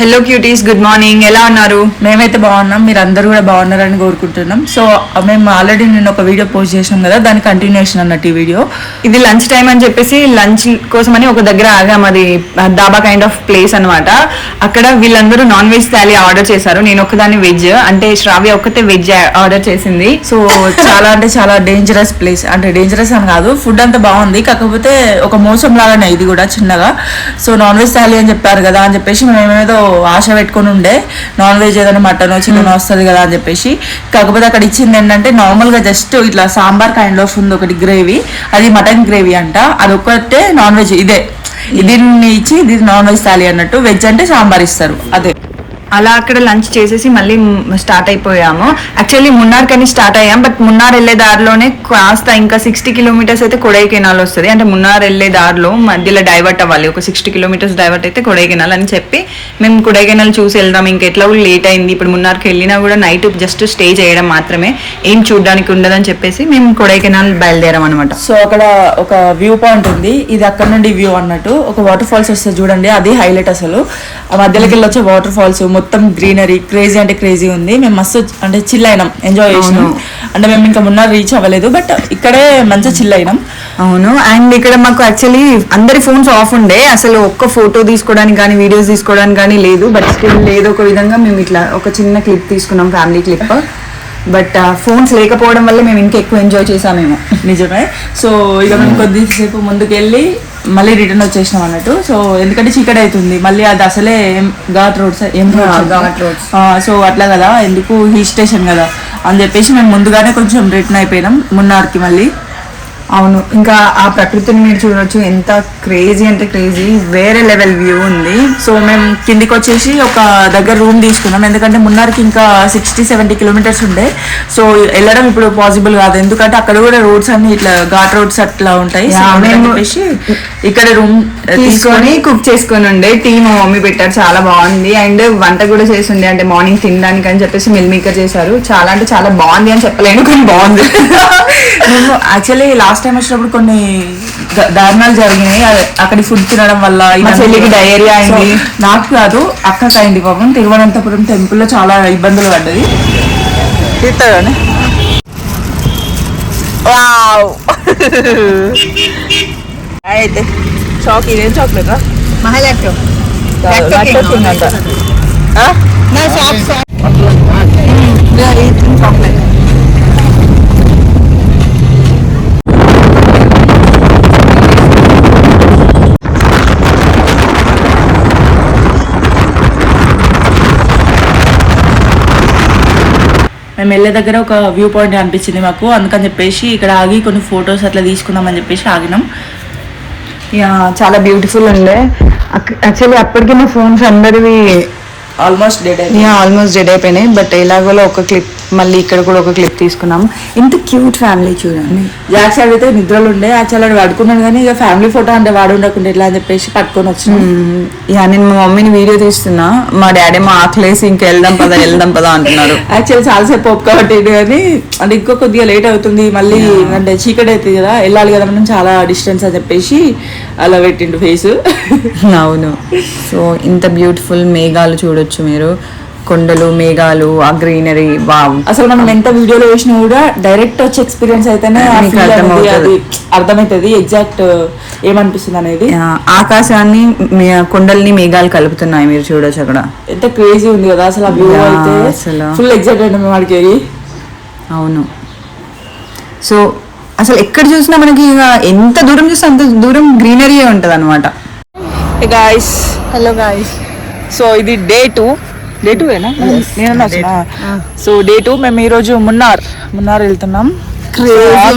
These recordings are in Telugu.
హలో క్యూటీస్ గుడ్ మార్నింగ్ ఎలా ఉన్నారు? మేమైతే బాగున్నాం. మీరు అందరూ కూడా బాగున్నారని కోరుకుంటున్నాం. సో మేము ఆల్రెడీ నేను ఒక వీడియో పోస్ట్ చేసినాం కదా దాని కంటిన్యూషన్ అన్నట్టు ఈ వీడియో ఇది లంచ్ టైం అని చెప్పేసి లంచ్ కోసమని ఒక దగ్గర ఆగాం. అది దాబా కైండ్ ఆఫ్ ప్లేస్ అన్నమాట. అక్కడ వీళ్ళందరూ నాన్ వెజ్ థాలీ ఆర్డర్ చేశారు. నేను ఒకదాన్ని వెజ్ అంటే శ్రావ్య ఒక్కతే వెజ్ ఆర్డర్ చేసింది. సో చాలా అంటే చాలా డేంజరస్ ప్లేస్ అంటే డేంజరస్ అని కాదు ఫుడ్ అంతా బాగుంది. కాకపోతే ఒక మోసం లాగానే ఇది కూడా చిన్నగా. సో నాన్ వెజ్ థాలీ అని చెప్పారు కదా అని చెప్పేసి మేమేదో ఆశ పెట్టుకొని ఉండే. నాన్ వెజ్ ఏదైనా మటన్ చికెన్ వస్తుంది కదా అని చెప్పేసి. కాకపోతే అక్కడ ఇచ్చింది ఏంటంటే నార్మల్గా జస్ట్ ఇట్లా సాంబార్ కైండ్ ఆఫ్ ఉంది ఒకటి గ్రేవీ అది మటన్ గ్రేవీ అంట. అది ఒక్కటే నాన్ వెజ్ ఇదే. దీన్ని ఇచ్చి ఇది నాన్ వెజ్ థాలీ అన్నట్టు వెజ్ అంటే సాంబార్ ఇస్తారు. అదే. అలా అక్కడ లంచ్ చేసేసి మళ్ళీ స్టార్ట్ అయిపోయాము. యాక్చువల్లీ మున్నార్ కని స్టార్ట్ అయ్యాం బట్ మున్నార్ వెళ్ళే దారిలోనే కాస్త ఇంకా సిక్స్టీ కిలోమీటర్స్ అయితే కొడైకెనాల్ వస్తుంది. అంటే మున్నార్ వెళ్ళే దారిలో మధ్యలో డైవర్ట్ అవ్వాలి. ఒక సిక్స్టీ కిలోమీటర్స్ డైవర్ట్ అయితే కొడైకెనాల్ అని చెప్పి మేము కొడైకెనాల్ చూసి వెళ్దాం. ఇంకెట్లా లేట్ అయింది. ఇప్పుడు మున్నార్కి వెళ్ళినా కూడా నైట్ జస్ట్ స్టే చేయడం మాత్రమే. ఏం చూడడానికి ఉండదని చెప్పేసి మేము కొడైకెనాల్ బయలుదేరాం అనమాట సో అక్కడ ఒక వ్యూ పాయింట్ ఉంది. ఇది అక్కడ నుండి వ్యూ అన్నట్టు. ఒక వాటర్ ఫాల్స్ వస్తుంది చూడండి. అది హైలైట్ అసలు. ఆ మధ్యలోకి వెళ్ళి వచ్చే వాటర్ ఫాల్స్ మొత్తం గ్రీనరీ క్రేజీ అంటే క్రేజీ ఉంది. మేము మస్తు అంటే చిల్ అయినాం. ఎంజాయ్ చేసినాం. అంటే మేము ఇంకా మున్న రీచ్ అవ్వలేదు బట్ ఇక్కడే మంచిగా చిల్ అయినాం. అవును. అండ్ ఇక్కడ మాకు యాక్చువల్లీ అందరి ఫోన్స్ ఆఫ్ ఉండే. అసలు ఒక్క ఫోటో తీసుకోవడానికి కానీ వీడియోస్ తీసుకోవడానికి కానీ లేదు. బట్ స్టిల్ ఏదో ఒక విధంగా మేము ఇట్లా ఒక చిన్న క్లిప్ తీసుకున్నాం ఫ్యామిలీ క్లిప్ బట్ ఫోన్స్ లేకపోవడం వల్ల మేము ఇంకా ఎక్కువ ఎంజాయ్ చేసామేమో నిజమే. సో ఇక మేము కొద్దిసేపు ముందుకు వెళ్ళి మళ్ళీ రిటర్న్ వచ్చేసినాం అన్నట్టు. సో ఎందుకంటే చీకటి అవుతుంది. మళ్ళీ అది అసలే ఘాట్ రోడ్స్ ఏం రోడ్స్? ఘాట్ roads. సో అట్లా కదా. ఎందుకు? హిల్ స్టేషన్ కదా. అని చెప్పేసి మేము ముందుగానే కొంచెం రిటర్న్ అయిపోయినాం. మున్నార్కి మళ్ళీ. అవును. ఇంకా ఆ ప్రకృతిని మీరు చూడొచ్చు. ఎంత క్రేజీ అంటే క్రేజీ. వేరే లెవెల్ వ్యూ ఉంది. సో మేము కిందికి వచ్చేసి ఒక దగ్గర రూమ్ తీసుకున్నాం. ఎందుకంటే మున్నార్కి ఇంకా సిక్స్టీ సెవెంటీ కిలోమీటర్స్ ఉండే. సో వెళ్ళడం ఇప్పుడు పాసిబుల్ కాదు. ఎందుకంటే అక్కడ కూడా రోడ్స్ అన్ని ఇట్లా ఘాట్ రోడ్స్ అట్లా ఉంటాయి. చెప్పేసి ఇక్కడ రూమ్ తీసుకొని కుక్ చేసుకొని ఉండే. టీ మా మమ్మీ పెట్టారు. చాలా బాగుంది. అండ్ వంట కూడా చేసి ఉండే అంటే మార్నింగ్ తినడానికి అని చెప్పేసి మిల్ మేకర్ చేశారు. చాలా అంటే చాలా బాగుంది అని చెప్పలేను కానీ బాగుంది. మేము యాక్చువల్లీ లాస్ట్ టైం వచ్చినప్పుడు కొన్ని ద- దారుణాలు జరిగినాయి. అక్కడి ఫుడ్ తినడం వల్ల చెల్లికి diarrhea అయింది. నాకు కాదు అక్కకి అయింది పాపం. తిరువనంతపురం టెంపుల్లో చాలా ఇబ్బందులు పడ్డది. అయితే చాక్ ఇదేం చాక్లెట్ మేము వెళ్ళే దగ్గర ఒక వ్యూ పాయింట్ అనిపించింది మాకు. అందుకని చెప్పేసి ఇక్కడ ఆగి కొన్ని ఫొటోస్ అట్లా తీసుకుందామని చెప్పేసి ఆగినాం. యా చాలా బ్యూటిఫుల్ ఉండే. యాక్చువల్లీ అప్పటికి మా ఫోన్స్ అందరివి almost dead yeah almost dead అయిపోయినాయి. బట్ ఎలాగోలో ఒక క్లిప్ మళ్ళీ ఇక్కడ కూడా ఒక క్లిప్ తీసుకున్నాం ఇంత క్యూట్ ఫ్యామిలీ చూడండి. యాక్చువల్ అయితే నిద్రలు ఉండే యాక్చువల్ వాడు పడుకున్నాడు కానీ ఇక ఫ్యామిలీ ఫోటో అంటే వాడు ఉండకుండా ఎట్లా అని చెప్పేసి పట్టుకొని వచ్చినాం. యా నేను మా మమ్మీని వీడియో తీస్తున్నా. మా డాడీ మా ఆకలేసి ఇంక వెళ్దాం పదా వెళ్దాం పదా అంటున్నారు. యాక్చువల్ చాలాసేపు ఒప్పుకోబట్టి కానీ అంటే ఇంకో కొద్దిగా లేట్ అవుతుంది. మళ్ళీ అంటే చీకటి అవుతుంది కదా వెళ్ళాలి కదా మనం చాలా డిస్టెన్స్ అని చెప్పేసి అలా పెట్టిండు ఫేస్ అవును. సో ఇంత బ్యూటిఫుల్ మేఘాలు చూడొచ్చు మీరు. కొండలు మేఘాలు ఆ గ్రీనరీ వావ్. అసలు మనం ఎంత వీడియోలో వేసినా కూడా డైరెక్ట్ వచ్చే ఎక్స్పీరియన్స్ అయితేనే అర్థమవుతుంది. అది అర్థమవుతుంది ఎగ్జాక్ట్ ఏమనిపిస్తుంది అనేది. ఆకాశాన్ని కొండల్ని మేఘాలు కలుపుతున్నాయి మీరు చూడొచ్చు అక్కడ. ఎంత క్రేజీ ఉంది కదా అసలు ఆ వ్యూ అయితే. అసలు. ఫుల్ ఎగ్జైట్ అయినా మేము వాడికి అవును. సో అసలు ఎక్కడ చూసినా మనకి ఇక ఎంత దూరం చూస్తే అంత దూరం గ్రీనరీ ఉంటది అనమాట గాయస్ హలో గాయస్ సో ఇది డే టూ డే టూ నేను సో డే టూ మేము ఈరోజు మున్నార్ మున్నార్ వెళ్తున్నాం.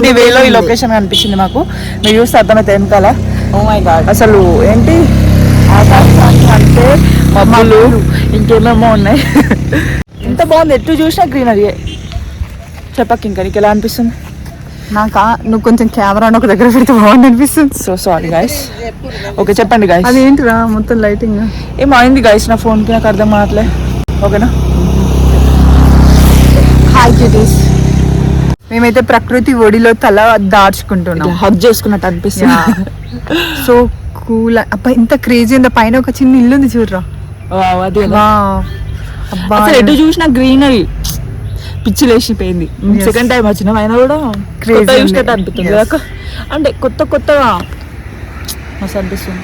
ది వేలో ఈ లొకేషన్ కనిపించింది మాకు. మీరు చూస్తే అర్థమైతే వెనకాల గాడ్ అసలు ఏంటి? ఆకాశాన్ని అంటే మబ్బులు ఇంకేమేమో ఉన్నాయి. ఎంత బాగుంది. ఎటు చూసినా గ్రీనరీ చెప్పక ఇంకా నీకు ఎలా అనిపిస్తుంది? నాకా నువ్వు కొంచెం కెమెరా ఒక దగ్గర పెడితే బాగుంది అనిపిస్తుంది. సో సారీ గాయస్ ఓకే చెప్పండి గాయస్ అదేంటిరా? మొత్తం లైటింగ్ ఏమైంది గాయస్ నా ఫోన్కి నాకు అర్థం కావట్లే. ఓకేనా? హాయ్ క్యూటీస్ మేమైతే ప్రకృతి ఒడిలో తల దాచుకుంటున్నాం. హగ్ చేసుకున్నట్టు అనిపిస్తుంది. సో కూల్ అబ్బా ఇంత క్రేజీ ఉంది? పైన ఒక చిన్న ఇల్లు ఉంది చూడరా. అసలు ఎటు చూసినా గ్రీనరీ పిచ్చి లేచిపోయింది. సెకండ్ టైం వచ్చినాం అయినా కూడా ఉంది. చూసినట్టు అనిపిస్తుంది? అంటే కొత్త కొత్తగా మస్తు అనిపిస్తుంది.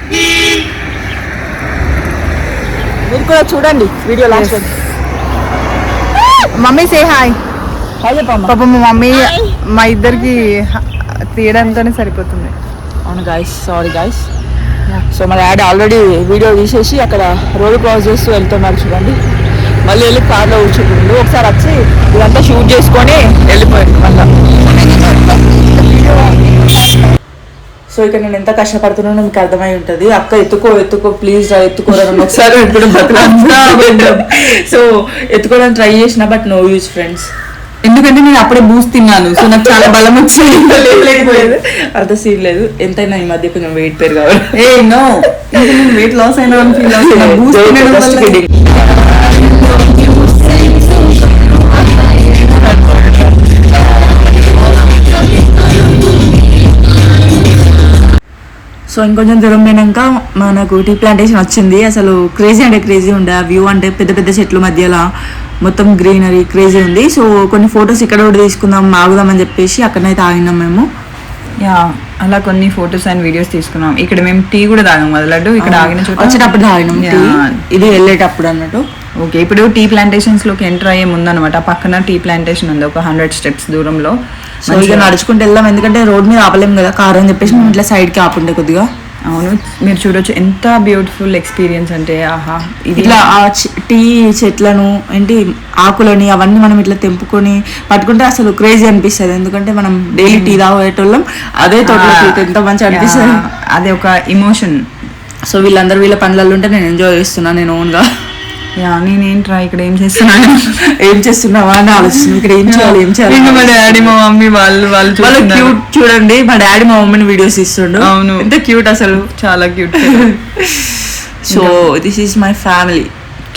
మీరు కూడా చూడండి video last. Mummy say hi పాప మా మమ్మీ మా ఇద్దరికి తీయడంతోనే సరిపోతుంది. అవును గాయస్ సారీ గాయస్ సో మా డాడీ ఆల్రెడీ వీడియో తీసేసి అక్కడ రోడ్ క్రాస్ చేస్తూ వెళ్తున్నారు చూడండి. మళ్ళీ వెళ్ళి కార్లో కూర్చుంటుండు ఒకసారి వచ్చి ఇదంతా షూట్ చేసుకొని వెళ్ళిపోయాడు మళ్ళీ. సో ఇక్కడ నేను ఎంత కష్టపడుతున్నానో మీకు అర్థమై ఉంటుంది. అక్క ఎత్తుకో ఎత్తుకో ప్లీజ్ రా ఎత్తుకోరా నన్ను ఒకసారి. సో ఎత్తుకోవడానికి ట్రై చేసిన బట్ నో యూజ్ ఫ్రెండ్స్ ఎందుకంటే నేను అప్పుడే బూస్ట్ తిన్నాను సో నాకు చాలా బలం వచ్చింది. అంత సీన్ లేదు. ఎంతైనా ఈ మధ్య కొంచెం వెయిట్ పెరగాలి ఏ నో వెయిట్ లాస్ అయినా ఫీల్ అవుతున్నా సో ఇంకొంచెం దూరం పోయినాక మనకు టీ ప్లాంటేషన్ వచ్చింది. అసలు క్రేజీ అంటే క్రేజీ ఉండే. ఆ వ్యూ అంటే పెద్ద పెద్ద చెట్లు మధ్యలో మొత్తం గ్రీనరీ క్రేజీ ఉంది. సో కొన్ని ఫొటోస్ ఇక్కడ కూడా తీసుకుందాం ఆగుదాం అని చెప్పేసి అక్కడనైతే ఆగినాం మేము. యా అలా కొన్ని ఫొటోస్ అండ్ వీడియోస్ తీసుకున్నాం. ఇక్కడ మేము టీ కూడా తాగాం. కదా లడ్డు ఇక్కడ ఆగిన చోట. వచ్చేటప్పుడు తాగినాం. ఇది వెళ్ళేటప్పుడు అన్నట్టు. ఓకే ఇప్పుడు టీ ప్లాంటేషన్స్లోకి ఎంటర్ అయ్యే ముందు అనమాట పక్కన టీ ప్లాంటేషన్ ఉంది ఒక హండ్రెడ్ స్టెప్స్ దూరంలో. సో ఇక నడుచుకుంటూ వెళ్దాం ఎందుకంటే రోడ్ మీద ఆపలేం కదా కార్ అని చెప్పేసి మేము ఇట్లా సైడ్కి ఆపుండే కొద్దిగా. అవును మీరు చూడొచ్చు ఎంత బ్యూటిఫుల్ ఎక్స్పీరియన్స్ అంటే ఆహా ఇది ఇట్లా ఆ టీ చెట్లను ఏంటి ఆకులని అవన్నీ మనం ఇట్లా తెంపుకొని పట్టుకుంటే అసలు క్రేజీ అనిపిస్తుంది. ఎందుకంటే మనం డైలీ టీ తాగేటోళ్ళం అదే వెళ్తే ఎంత మంచి అనిపిస్తుంది. అది ఒక ఇమోషన్ సో వీళ్ళందరూ వీళ్ళ పనులలో ఉంటే నేను ఎంజాయ్ చేస్తున్నాను నేను ఓన్గా. యా నేనేంట్రా ఇక్కడ ఏం చేస్తున్నాను? ఏం చేస్తున్నావా అని ఆలోచిస్తున్నాను ఇక్కడ ఏం చేయాలి ఏం చేయాలి ఇంకా మా డాడీ మా మమ్మీ వాళ్ళు వాళ్ళు వాళ్ళు చూస్తున్నారు. క్యూట్ చూడండి మా డాడీ మా మమ్మీని వీడియోస్ ఇస్తుండు అవును. ఎంత క్యూట్ అసలు. చాలా cute so this is my family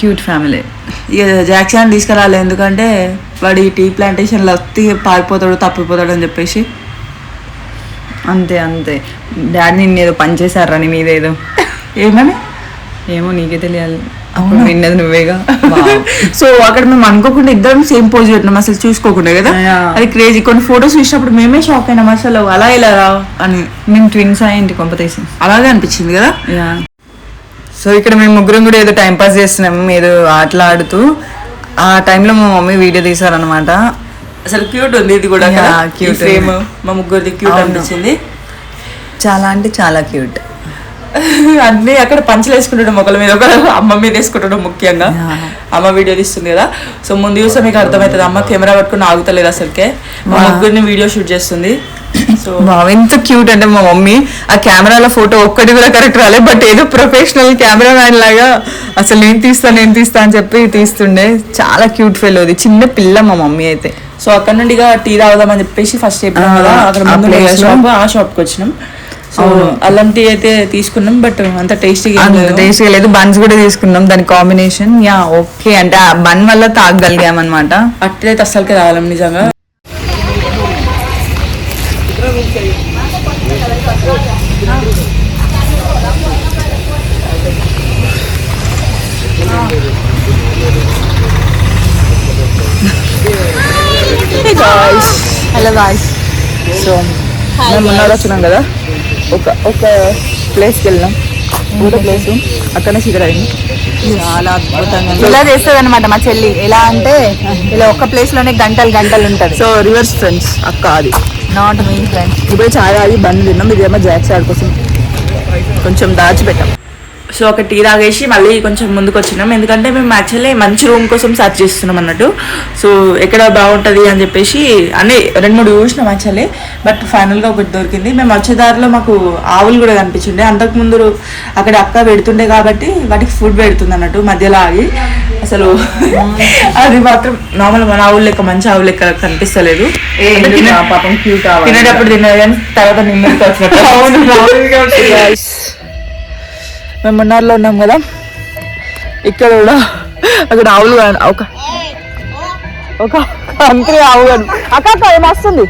cute family ఇక జాక్సన్ తీసుకురాలి ఎందుకంటే వాడి టీ ప్లాంటేషన్లో వస్తే పారిపోతాడు తప్పిపోతాడు అని చెప్పేసి. అంతే అంతే. డాడీ నిన్ను ఏదో పని చేశారా నీ మీదేదో ఏమని? ఏమో నీకే తెలియాలి. అప్పుడు విన్నది నువ్వేగా. సో అక్కడ మేము అనుకోకుండా ఇద్దరం సేమ్ పోజ్ పెట్టినాం అసలు చూసుకోకుండా కదా. అది క్రేజీ కొన్ని ఫొటోస్ చూసినప్పుడు మేమే షాక్ అయినాం అసలు అలా ఇలా రా? అని. మేము ట్విన్స్ అయ్యింటి కొంపతీసి అలాగే అనిపించింది కదా? యా సో ఇక్కడ మేము ముగ్గురం కూడా ఏదో టైం పాస్ చేస్తున్నాం ఏదో ఆటలు ఆడుతూ ఆ టైంలో మా మమ్మీ వీడియో తీసారనమాట అసలు క్యూట్ ఉంది ఇది కూడా ఉంది. మా ముగ్గురిది క్యూట్ అవును. అనిపించింది. చాలా అంటే చాలా క్యూట్ అన్ని అక్కడ పంచలు వేసుకుంటాడు మొక్కల మీద. ఒక అమ్మ మీద వేసుకుంటాడు ముఖ్యంగా. అమ్మ వీడియో తీస్తుంది కదా. సో ముందు చూస్తే మీకు అర్థమవుతుంది. అమ్మ కెమెరా పట్టుకుని ఆగుతలేదు అసలుకే. మా. ముగ్గురిని వీడియో షూట్ చేస్తుంది. సో ఎంత క్యూట్ అంటే మా మమ్మీ ఆ కెమెరాలో ఫోటో ఒక్కటి కూడా కరెక్ట్ రాలేదు. బట్ ఏదో ప్రొఫెషనల్ కెమెరా మ్యాన్ లాగా అసలు నేను తీస్తా నేను తీస్తా అని చెప్పి తీస్తుండే. చాలా క్యూట్ ఫెల్ అది. చిన్న పిల్ల మా మమ్మీ అయితే. సో అక్కడ నుండి ఇక టీ తాగుదామని చెప్పేసి ఫస్ట్ చెప్పినాం కదా. అక్కడ ముందు. షాప్ ఆ షాప్కి వచ్చినాం. సో. అల్లం టీ అయితే తీసుకున్నాం బట్ అంత టేస్టీగా అంత టేస్ట్ లేదు. బన్స్ కూడా తీసుకున్నాం దాని కాంబినేషన్ యా ఓకే అంటే ఆ బన్ వల్ల తాగగలిగాం అనమాట అట్లయితే అస్సలకే తాగలేం నిజంగా. హలో గాయ్స్ సో మేము మొన్న వచ్చినాం కదా? ఒక ఒక ప్లేస్కి వెళ్ళినాం ఊట ప్లేస్ అక్కడనే సిగర్ అయింది చాలా అద్భుతంగా. ఇలా చేస్తుంది అనమాట మా చెల్లి. ఎలా అంటే ఇలా ఒక్క ప్లేస్లోనే గంటలు గంటలు ఉంటది. సో రివర్స్ ఫ్రెండ్స్ అక్క అది. నాట్ మీ ఫ్రెండ్స్ ఇప్పుడు చాయ్ అది బంద్ తిన్నాం. ఇదేమో జాక్స్ ఆడ కోసం. కొంచెం దాచిపెట్టాం. సో ఒక టీ తాగేసి మళ్ళీ కొంచెం ముందుకు వచ్చినాం ఎందుకంటే మేము యాక్చువల్లీ మంచి రూమ్ కోసం సర్చ్ చేస్తున్నాం అన్నట్టు. సో ఎక్కడ బాగుంటుంది అని చెప్పేసి అన్ని రెండు మూడు చూసినాం యాక్చువల్లీ. బట్ ఫైనల్గా ఒకటి దొరికింది. మేము వచ్చే దారిలో మాకు ఆవులు కూడా కనిపించిండే. అంతకుముందు అక్కడ అక్క పెడుతుండే కాబట్టి వాటికి ఫుడ్ పెడుతుంది అన్నట్టు మధ్యలో ఆగి. అసలు అది మాత్రం నార్మల్ మన ఆవులు లెక్క మంచి ఆవులు లెక్క కనిపిస్తలేదు. పాపం క్యూట్ తినేటప్పుడు తిన్నది కానీ తర్వాత Guys, మేము మన్నార్లో ఉన్నాం కదా. ఇక్కడ కూడా అక్కడ ఆవులు ఒక ఒక అంతే ఆవు కన- అక్క ఏమొస్తుంది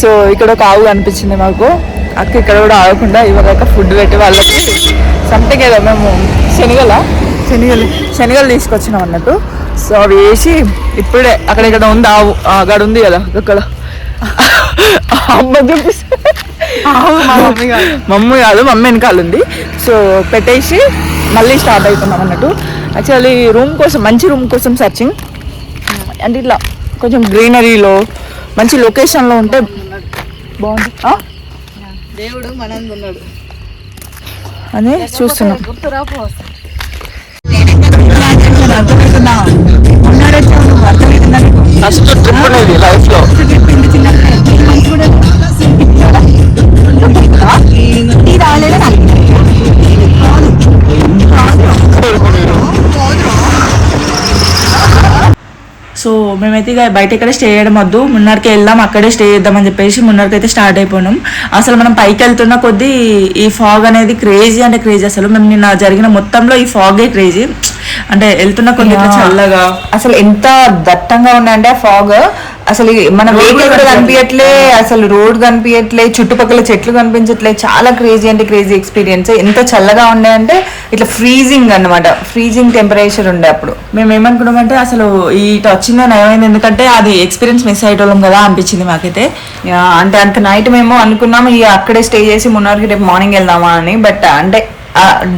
సో ఇక్కడ ఒక ఆవు కనిపించింది మాకు. అక్క ఇక్కడ కూడా ఆగకుండా ఇవ్వలేక ఫుడ్ పెట్టి వాళ్ళకి సంథింగ్ ఏదో మేము శనగల? శనగలు. శనగలు తీసుకొచ్చినాం అన్నట్టు. సో అవి వేసి ఇప్పుడే అక్కడ ఇక్కడ ఉంది ఆవు. అక్కడ ఉంది కదా అక్కడ. అమ్మ చూపిస్తే. మమ్మీ కాదు. మమ్మీ వెనకాల ఉంది. సో పెట్టేసి మళ్ళీ స్టార్ట్ అవుతున్నాం అన్నట్టు. యాక్చువల్లీ రూమ్ కోసం మంచి రూమ్ కోసం సర్చింగ్ అంటే ఇట్లా కొంచెం గ్రీనరీలో మంచి లొకేషన్లో ఉంటే బాగుంది? దేవుడు మనందు ఉన్నాడు. అని చూస్తున్నాం. ఫస్ట్ ట్రిప్ ఉండేది సో మేమైతే ఇక బయట ఇక్కడ స్టే చేయడం వద్దు. మున్నార్కి వెళ్దాం అక్కడే స్టే చేద్దామని చెప్పేసి మున్నార్కి అయితే స్టార్ట్ అయిపోయినాం. అసలు మనం పైకి వెళ్తున్న కొద్దీ ఈ ఫాగ్ అనేది క్రేజీ అంటే క్రేజీ అసలు మేము నిన్న జరిగిన మొత్తంలో ఈ ఫాగే క్రేజీ అంటే వెళ్తున్న కొద్ది చల్లగా. అసలు ఎంత దట్టంగా ఉన్నాయంటే ఆ ఫాగ్ అసలు మన వెహికల్ కూడా కనిపించట్లే అసలు రోడ్ కనిపించట్లే చుట్టుపక్కల చెట్లు కనిపించట్లే చాలా క్రేజీ అంటే క్రేజీ ఎక్స్పీరియన్స్ ఎంత చల్లగా ఉండే అంటే ఇట్లా ఫ్రీజింగ్ అన్నమాట. ఫ్రీజింగ్ టెంపరేచర్ ఉండే అప్పుడు. మేము ఏమనుకున్నామంటే అసలు ఇటు వచ్చిందో నయమైంది? ఎందుకంటే అది ఎక్స్పీరియన్స్ మిస్ అయ్యేటోళ్ళం కదా అనిపించింది మాకైతే. అంటే అంత నైట్ మేము అనుకున్నాము ఇక అక్కడే స్టే చేసి మున్నార్కి రేపు మార్నింగ్ వెళ్దామా అని. బట్ అంటే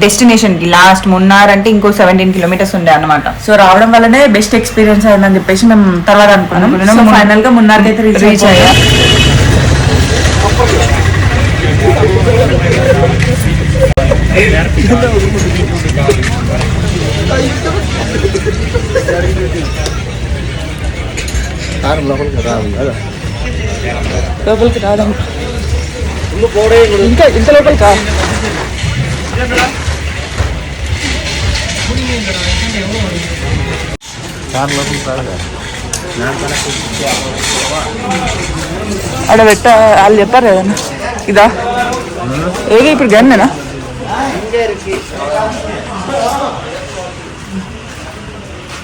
డెస్టినేషన్కి లాస్ట్ మున్నార్ అంటే ఇంకో సెవెంటీన్ కిలోమీటర్స్ ఉండే అన్నమాట. సో రావడం వల్లనే బెస్ట్ ఎక్స్పీరియన్స్ అయిందని చెప్పేసి మేము తర్వాత అనుకున్నాం. ఫైనల్గా మున్నార్కి అయితే రీచ్ అయ్యాం. లోపలికి ఇంకా ఇంత లోపలికి? రా అక్కడ పెట్ట వాళ్ళు చెప్పారు కదన్నా ఇదా ఏది ఇప్పుడు గన్నేనా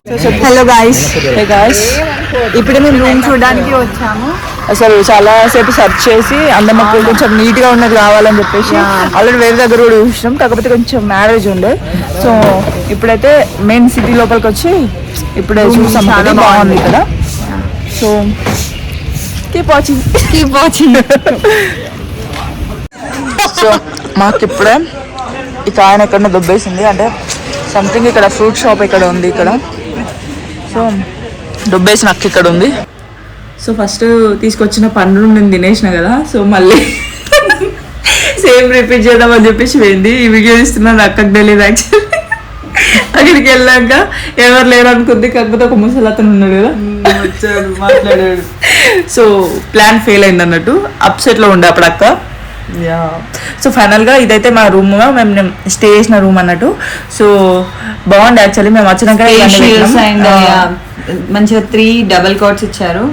హలో గాయస్ హే గాయస్ ఇప్పుడు మేము రూమ్ చూడడానికి వచ్చాము. అసలు చాలా సేపు సెర్చ్ చేసి అందమ్మకు కొంచెం నీట్గా ఉన్నది కావాలని చెప్పేసి ఆల్రెడీ వేరే దగ్గర కూడా చూసినాం. కాకపోతే కొంచెం మ్యారేజ్ ఉండే. సో ఇప్పుడైతే మెయిన్ సిటీ లోపలికి వచ్చి ఇప్పుడే చూసాం బాగుంది. ఇక్కడ. So keep watching keep watching so మాకు ఇప్పుడే ఈ కాయన ఎక్కడ దొబ్బేసింది. అంటే సంథింగ్ ఇక్కడ ఫ్రూట్ షాప్ ఇక్కడ ఉంది ఇక్కడ. సో దొబ్బేసిన అక్క ఇక్కడ ఉంది సో ఫస్ట్ తీసుకొచ్చిన పండ్లు నేను తినేసిన కదా సో మళ్ళీ సేమ్ రిపీట్ చేద్దామని చెప్పేసి పోయింది. ఈ వీడియో ఇస్తున్నాను అక్కకి తెలియదు యాక్చువల్లీ అక్కడికి వెళ్ళాక ఎవరు లేరు అనుకుంది కాకపోతే ఒక ముసలి అతను ఉన్నాడు కదా. వచ్చాడు మాట్లాడాడు. సో ప్లాన్ ఫెయిల్ అయింది అన్నట్టు. అప్సెట్లో ఉండే అప్పుడు అక్క. యా సో ఫైనల్గా ఇదైతే మా రూమ్ మేము స్టే చేసిన రూమ్ అన్నట్టు. సో బాగుంది యాక్చువల్లీ మేము వచ్చినాక పెట్టినాం. మంచిగా త్రీ డబల్ కోట్స్ ఇచ్చారు.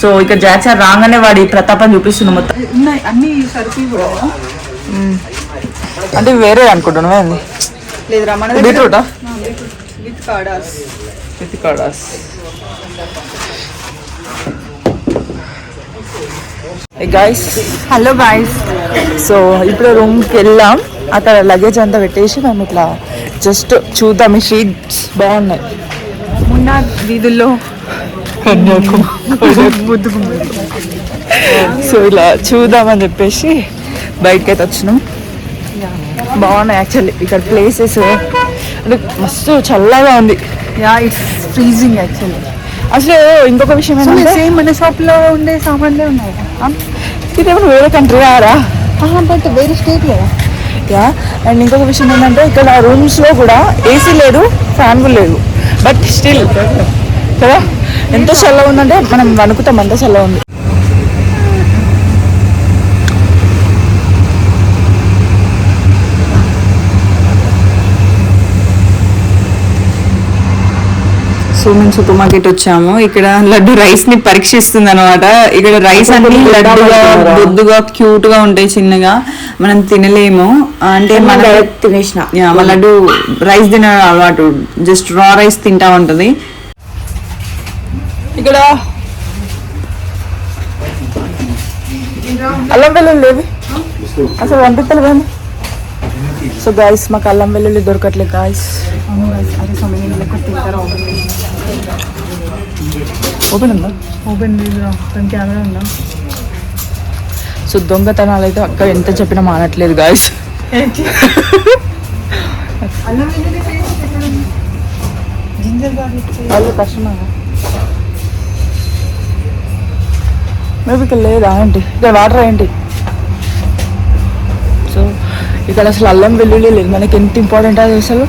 సో ఇక్కడ జాచార్ రాగానే వాడి ప్రతాపం చూపిస్తుంది మొత్తం. ఉన్నాయి అన్ని సరుకులు అంటే వేరే అనుకుంటున్నావా మన బీట్రూటా. విత్ కాడాస్. విత్ కాడాస్. గాయస్ హలో గాయస్ సో ఇప్పుడు రూమ్కి వెళ్ళాం. అక్కడ లగేజ్ అంతా పెట్టేసి మేము ఇట్లా జస్ట్ చూద్దాం. ఈ షీట్స్ బాగున్నాయి. మున్నార్ వీధుల్లో సో ఇలా చూద్దామని చెప్పేసి బయటకి అయితే వచ్చినాం. బాగున్నాయి యాక్చువల్లీ ఇక్కడ ప్లేసెస్ అంటే మస్తు చల్లగా ఉంది. యా ఇట్స్ ఫ్రీజింగ్ యాక్చువల్లీ అసలు ఇంకొక విషయం ఏంటంటే సేమ్ మన షాప్లో ఉండే సామాన్లే ఉన్నాయి. ఇదేమో వేరే కంట్రీ ఆరా బట్ వేరే స్టేట్లో యా అండ్ ఇంకొక విషయం ఏంటంటే ఇక్కడ రూమ్స్లో కూడా ఏసీ లేదు ఫ్యాన్ కూడా లేదు. బట్ స్టిల్ కదా? ఎంత చల్లగా ఉందంటే మనం వణుకుతాం అంత చల్లగా ఉంది. సో మేము సూపర్ మార్కెట్ వచ్చాము. ఇక్కడ లడ్డు రైస్ని పరీక్షిస్తుంది అనమాట ఇక్కడ రైస్ అన్ని లడ్డుగా బొద్దుగా క్యూట్గా ఉంటాయి చిన్నగా. మనం తినలేము. అంటే మన తినేసిన. మన లడ్డు రైస్ తిన అలవాటు. జస్ట్ రా రైస్ తింటా ఉంటది. ఇక్కడ అల్లం వెల్లుల్లి లేవి అసలు పంపిస్తలే కానీ. సో గాయస్ మాకు అల్లం వెల్లుల్లి దొరకట్లేదు గాయస్ అదే సమయం తింటారా? ఓపెన్ ఉందా? ఓపెన్ కెమెరా ఉందా? సో దొంగతనాలు అయితే అక్క ఎంత చెప్పినా మానట్లేదు గాయస్ వాళ్ళు కష్టమా? మేబీ ఇక్కడ లేదా ఏంటి? ఇక్కడ వాటర్ ఏంటి? సో ఇక్కడ అసలు అల్లం వెల్లుల్లి లేదు. మనకి ఎంత ఇంపార్టెంట్ అది అసలు?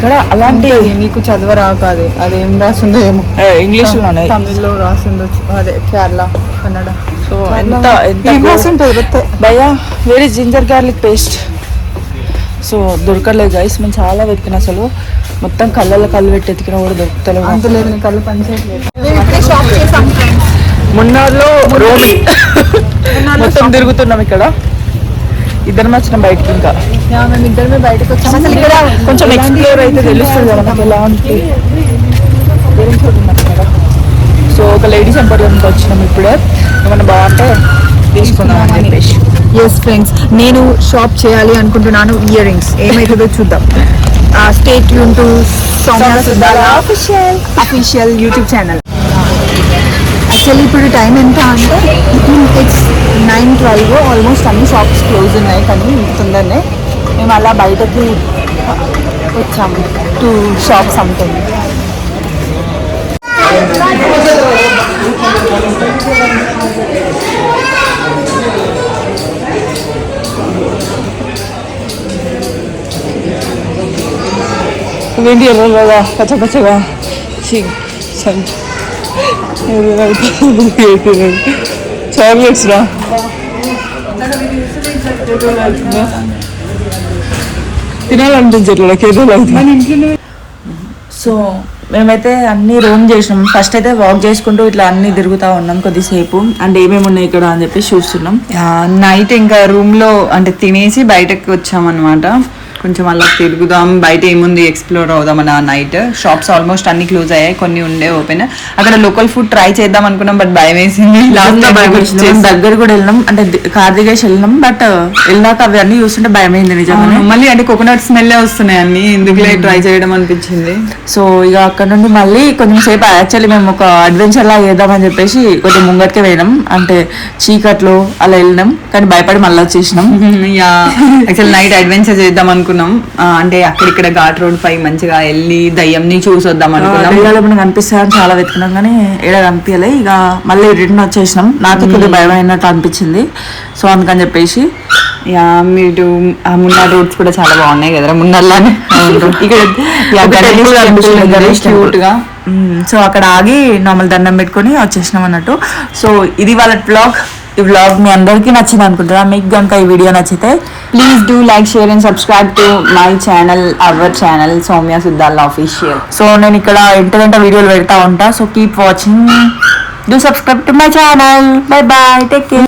ఇక్కడ అలాంటి నీకు చదవరా కాదు అదేం రాసిందో ఏమో ఇంగ్లీష్లోనే తమిళ్ళో రాసిండొచ్చు. అదే కేరళ కన్నడ. సో ఎంత ఎంత ఏం రాసింటుంది భయ్యా వేరే జింజర్ గార్లిక్ పేస్ట్. సో దొరకలేదు గైస్ మేము చాలా వెతికిన అసలు. మొత్తం కళ్ళల్లో కళ్ళు పెట్టి ఎతికినా కూడా దొరుకుతలేవు అంత లేదు నీ కళ్ళు పనిచేయట్లేదు? మున్నార్లో రోమి. మొత్తం తిరుగుతున్నాం ఇక్కడ. ఇద్దరం వచ్చిన బయటకి ఇంకా. మేము ఇద్దరమే బయటకు వచ్చాము. అసలు ఇక్కడ కొంచెం ఎక్స్ప్లోర్ అయితే తెలుస్తుంది కదా ఎలా ఉంటుంది సో ఒక లేడీస్ ఎంపోరియంకి వచ్చినాం ఇప్పుడే. ఏమన్నా బాగుంటే తీసుకుందాం అని చెప్పేసి. ఎస్ ఫ్రెండ్స్ నేను షాప్ చేయాలి అనుకుంటున్నాను ఇయర్ రింగ్స్ ఏమైతుందో చూద్దాం. స్టేట్ యూన్ to official official YouTube channel actually ఇప్పుడు టైం ఎంత అంటే ఇట్స్ నైన్ ట్వెల్వ్ ఆల్మోస్ట్ అన్ని షాప్స్ క్లోజ్ ఉన్నాయి కానీ ఇంత తొందరనే మేము అలా బయటకి వచ్చాము. టూ షాప్స్ అమ్ముతుంది ఇవేంటి ఎర్రగా పచ్చ పచ్చగా? చాక్లెట్స్ రా. కేదో సో మేమైతే అన్ని రూమ్ చేసినాం. ఫస్ట్ అయితే వాక్ చేసుకుంటూ ఇట్లా అన్ని తిరుగుతా ఉన్నాం కొద్దిసేపు. అండ్ ఏమేమి ఉన్నాయి ఇక్కడ అని చెప్పి చూస్తున్నాం. నైట్ ఇంకా రూమ్లో అంటే తినేసి బయటకు వచ్చామన్నమాట. కొంచెం అలా తిరుగుదాం బయట ఏముంది ఎక్స్ప్లోర్ అవుదాం అన్న నైట్. షాప్స్ ఆల్మోస్ట్ అన్ని క్లోజ్ అయ్యాయి కొన్ని ఉండే ఓపెన్. అక్కడ లోకల్ ఫుడ్ ట్రై చేద్దాం అనుకున్నాం బట్ భయం వేసింది. లాస్ట్ దగ్గర కూడా వెళ్ళినాం. అంటే కార్ దిగేసి వెళ్ళినాం బట్ వెళ్ళాక అవి అన్ని చూస్తుంటే భయం అయింది నిజంగానే. మళ్ళీ అంటే కోకోనట్ స్మెల్ వస్తున్నాయి అన్ని. ఎందుకులే ట్రై చేయడం అనిపించింది. సో ఇక అక్కడ నుండి మళ్ళీ కొంచెం సేపు యాక్చువల్లీ మేము ఒక అడ్వెంచర్ లాగా చేద్దామని చెప్పేసి కొంచెం ముంగట్కే పోయినాం. అంటే చీకట్లో అలా వెళ్ళినాం కానీ భయపడి మళ్ళీ వచ్చేసినాం. యాక్చువల్ నైట్ అడ్వెంచర్ చేద్దాం అనుకున్నాం. ఆ, అంటే అక్కడిక్కడ ఘాట్ రోడ్ పై మంచిగా వెళ్ళి దయ్యంని చూసొద్దాం అనుకున్నాం. కనిపిస్తాయని చాలా వెతికినాం కానీ ఏడ కనిపించలే ఇక మళ్ళీ రిటర్న్ వచ్చేసినాం. నాకు కొద్దిగా భయం అయినట్టు అనిపించింది. సో అందుకని చెప్పేసి యా మీరు ఆ మున్నార్ రోడ్స్ కూడా చాలా బాగున్నాయి కదా మున్నర్లానే. ఇక్కడ యా, ఒక గణేష్ temple కనిపిస్తుంది, temple గణేష్ cute temple. గా. మ్మ్. సో అక్కడ ఆగి నార్మల్ దండం పెట్టుకొని వచ్చేసినాం అన్నట్టు. సో ఇది వాళ్ళ బ్లాగ్ ఈ బ్లాగ్ మీ అందరికీ నచ్చింది అనుకుంటున్నా. మీకు కనుక ఈ వీడియో నచ్చితే please do like share and subscribe to my channel our channel Soumya Siddal official so నేను ఇక్కడ ఎంత వెంట వీడియోలు పెడతా ఉంటా. So keep watching do subscribe to my channel bye bye take care